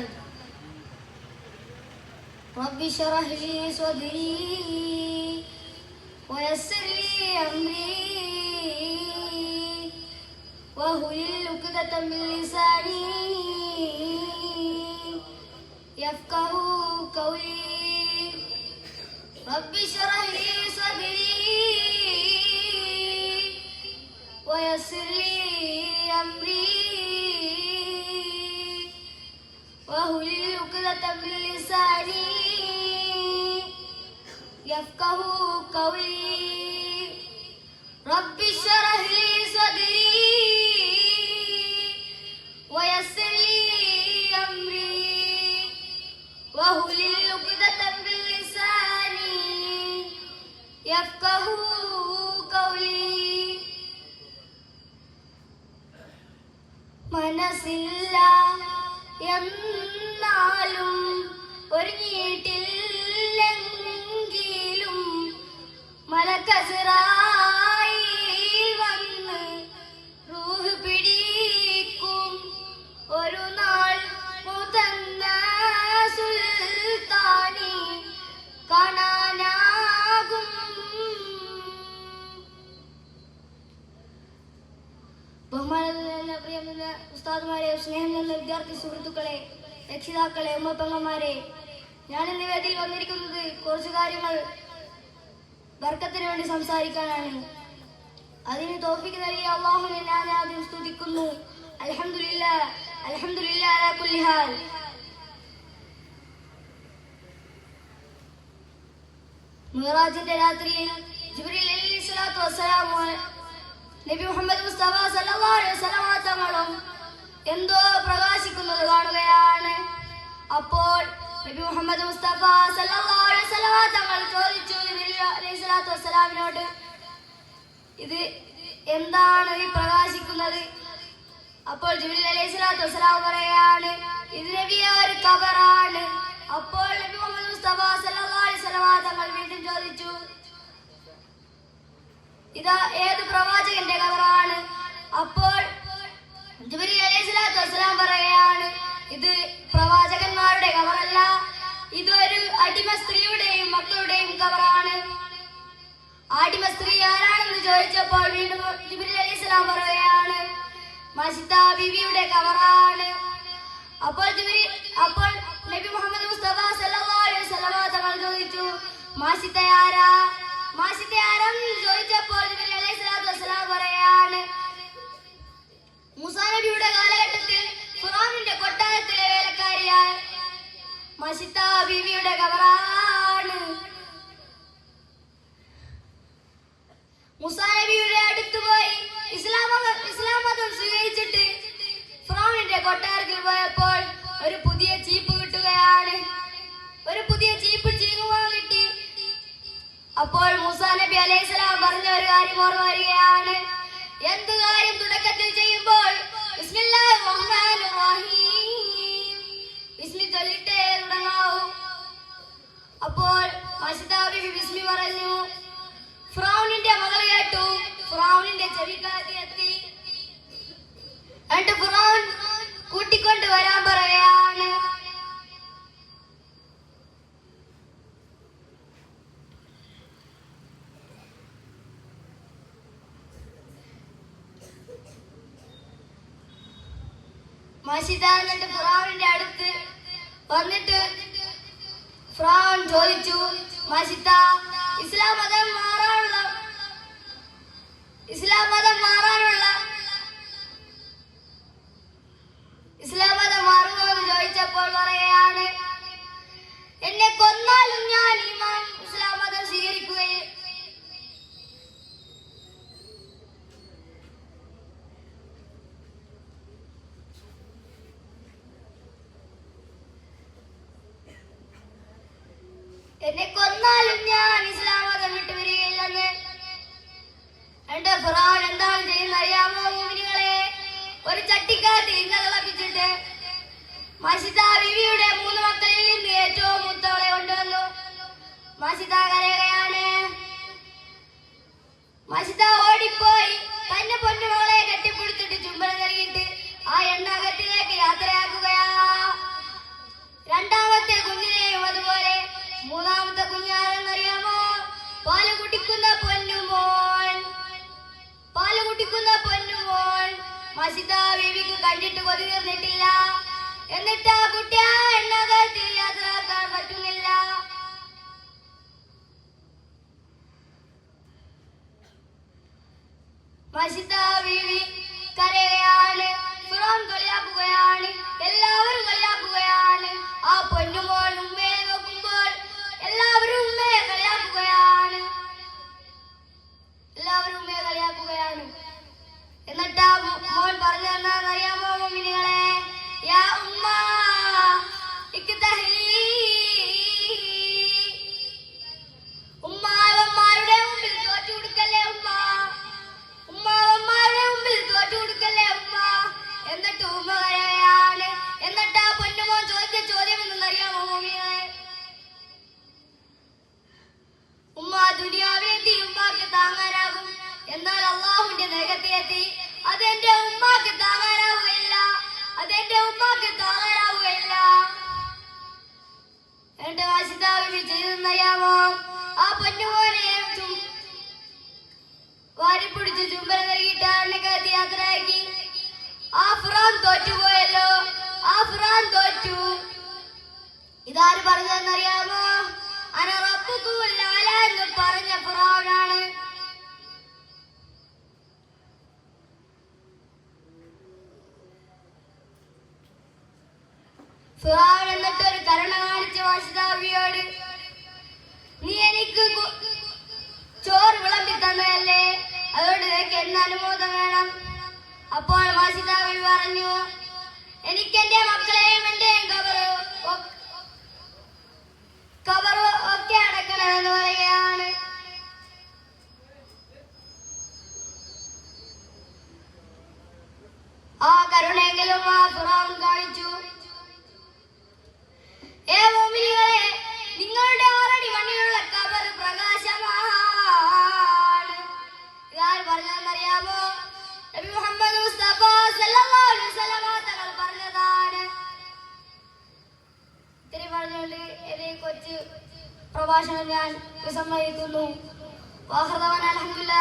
وبركاته رب اشرح لي صدري ويسر لي أمري وهل عقدة من لساني يفقه قولي. رب اشرح وهل عقدة من لساني يفقه قولي رب اشرح لي صدري ويسر لي أمري وهل عقدة من لساني يفقه قولي മനസ്സില്ല എന്നാലും ഒരുങ്ങിയിട്ടില്ലെങ്കിലും മലക്കസറായി ബഹുമാന പ്രിയമുള്ള ഉസ്താദുമാരെ സ്നേഹം നിന്ന വിദ്യാർത്ഥി സുഹൃത്തുക്കളെ രക്ഷിതാക്കളെ ഉമ്മപ്പങ്ങന്മാരെ ഞാൻ ഇന്ന് വേദിയിൽ വന്നിരിക്കുന്നത് കുറച്ച് കാര്യങ്ങൾ വർക്കത്തിന് വേണ്ടി സംസാരിക്കാനാണ്. അതിന് തോപ്പിക്ക് നൽകിയ അള്ളാഹുവിനെ ഞാൻ ആദ്യം സ്തുതിക്കുന്നു അലഹമില്ല അലഹമില്ല മിറാജിന്റെ രാത്രിയിൽ ജിബ്രീൽ വസ്സലാമു നബി മുഹമ്മദ് മുസ്തഫ സല്ലല്ലാഹു എന്തോ പ്രകാശിക്കുന്നത് കാണുകയാണ്. അപ്പോൾ നബി മുഹമ്മദ് മുസ്തഫ സല്ലല്ലാഹു തങ്ങൾ ചോദിച്ചു ജിബ്രീൽ അലൈഹി വസ്സലാമിനോട് ഇത് എന്താണ് ഈ പ്രകാശിക്കുന്നത്? അപ്പോൾ ജിബ്രീൽ അലൈഹി സ്വലാത്തു വസ്സലാം പറയാണ് ഇത് നബിയ ഒരു കബറാണ്. അപ്പോൾ നബി മുഹമ്മദ് മുസ്തഫ സല്ലല്ലാഹു തങ്ങൾ വീണ്ടും ചോദിച്ചു ഇതാ ഏത് പ്രവാചകന്റെ കബറാണ്? ചോദിച്ചപ്പോൾ വീണ്ടും ജിബ്രീൽ അലി ഇസ്ലാം പറയുകയാണ് മസിത ബിബിയുടെ കവറാണ്. അപ്പോൾ അപ്പോൾ നബി മുഹമ്മദ് മുസ്തഫ സല്ലല്ലാഹു തങ്ങൾ ചോദിച്ചു മാഷിത ആരാ? മാഷിത ആരാ? ചോദിച്ചപ്പോൾ ജിബ്രീൽ പോയപ്പോൾ ഒരു പുതിയ ചീപ്പ് കിട്ടുകയാണ്. ഒരു പുതിയ ചീപ്പ് ചീങ്ങുവാൻ കിട്ടി. അപ്പോൾ മുസാ നബി അലൈഹി സ്വലാം പറഞ്ഞ ഒരു കാര്യം ഓർമ്മ വരികയാണ്. എന്ത് കാര്യം തുടക്കത്തിൽ ചെയ്യുമ്പോൾ ചൊല്ലിട്ടേ തുടങ്ങാവൂ. അപ്പോൾ ബിസ്മി പറഞ്ഞു ഫ്രൗണിന്റെ മകൾ കേട്ടു. ഫ്രൗണിന്റെ ചെവിക്കാതി എത്തി. എന്നിട്ട് ഫിറൗൻ കൂട്ടിക്കൊണ്ട് വരാൻ പറയാണ്. മഷിദ എന്നിട്ട് അടുത്ത് വന്നിട്ട് ഫിറൗൻ ചോദിച്ചു മഷിത ഇസ്ലാം മതം മാറാനുള്ള എന്നെ കൊന്നാലും ഞാൻ ഇസ്ലാം മതം വിട്ടുവരികയില്ലെന്ന് എന്റെ ഫിറോൻ എന്താണ് ചെയ്യുന്ന അറിയാമോ മോമിനികളെ? ഒരു ചട്ടിക്കകത്ത് ഇങ്ങനെ തിളപ്പിച്ചിട്ട് മഷിത ബിവിയുടെ മൂന്ന് മക്കളിൽ നിന്ന് ഏറ്റവും മൂത്തവളെ കൊണ്ടുവന്നു. മഷിത കരയുകയാണ്. മഷിത കണ്ടിട്ട് കൊതി തീർന്നിട്ടില്ല. എന്നിട്ട്? ആ കുട്ടിയ എണ്ണകത്തിൽ യാത്രയാക്കാൻ പറ്റുന്നില്ല. മഷിത ബീവി നരകത്തിലെത്തി അതെന്റെ ഉമ്മാക്ക് താങ്ങാനാവുകയില്ല അതെന്റെ ഉമ്മാക്ക് താങ്ങാനാവുകയില്ല എന്റെ വാശിതാവിന് ചെയ്തെന്നറിയാമോ ആ പൊന്നുപോലെ വാരിപ്പിടിച്ച് ചുംബന നൽകിയിട്ട് അണ്ണക്കകത്ത് യാത്രയാക്കി. ആ ഫുറാൻ തോറ്റുപോയല്ലോ. ആ ഫുറാൻ തോറ്റു. ഇതാര് പറഞ്ഞതെന്നറിയാമോ? അനറപ്പുക്കുമില്ലാല എന്ന് പറഞ്ഞ ഫിറാനാണ് ഫിറാൻ എന്നിട്ട് ഒരു കരുണ കാണിച്ച വാശിതാവിയോട് നീ എനിക്ക് ചോറ് വിളമ്പി തന്നതല്ലേ? അതുകൊണ്ട് നിനക്ക് എന്ന അനുമോദം വേണം? അപ്പോൾ വാശിതാവി പറഞ്ഞു എനിക്ക് എന്റെ മക്കളെയും എന്റെയും കബറ് പ്രഭാഷണം ഞാൻ വിസമ്മതിക്കുന്നു അലഹമുല്ലാ